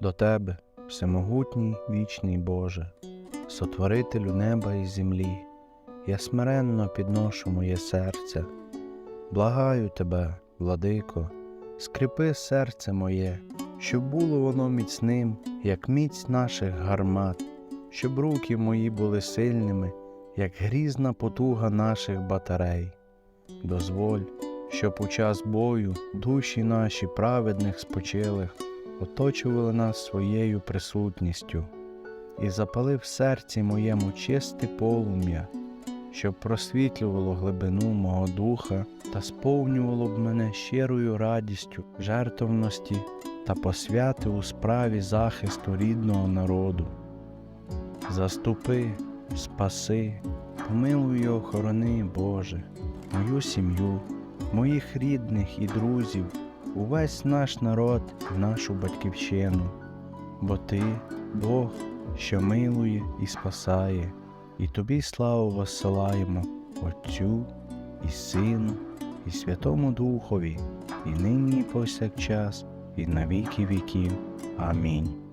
До Тебе, всемогутній вічний Боже, сотворителю неба і землі, я смиренно підношу моє серце, благаю Тебе, владико, скріпи серце моє, щоб було воно міцним, як міць наших гармат, щоб руки мої були сильними, як грізна потуга наших батарей. Дозволь, щоб у час бою душі наші праведних спочилих оточували нас своєю присутністю, і запали в серці моєму чисте полум'я, щоб просвітлювало глибину мого духа та сповнювало б мене щирою радістю, жертовності та посвяти у справі захисту рідного народу. Заступи, спаси, помилуй і охорони, Боже, мою сім'ю, моїх рідних і друзів, увесь наш народ нашу батьківщину, бо Ти, Бог, що милує і спасає, і Тобі славу воссилаємо Отцю і Сину, і Святому Духові, і нині, і повсякчас, і на віки віків. Амінь.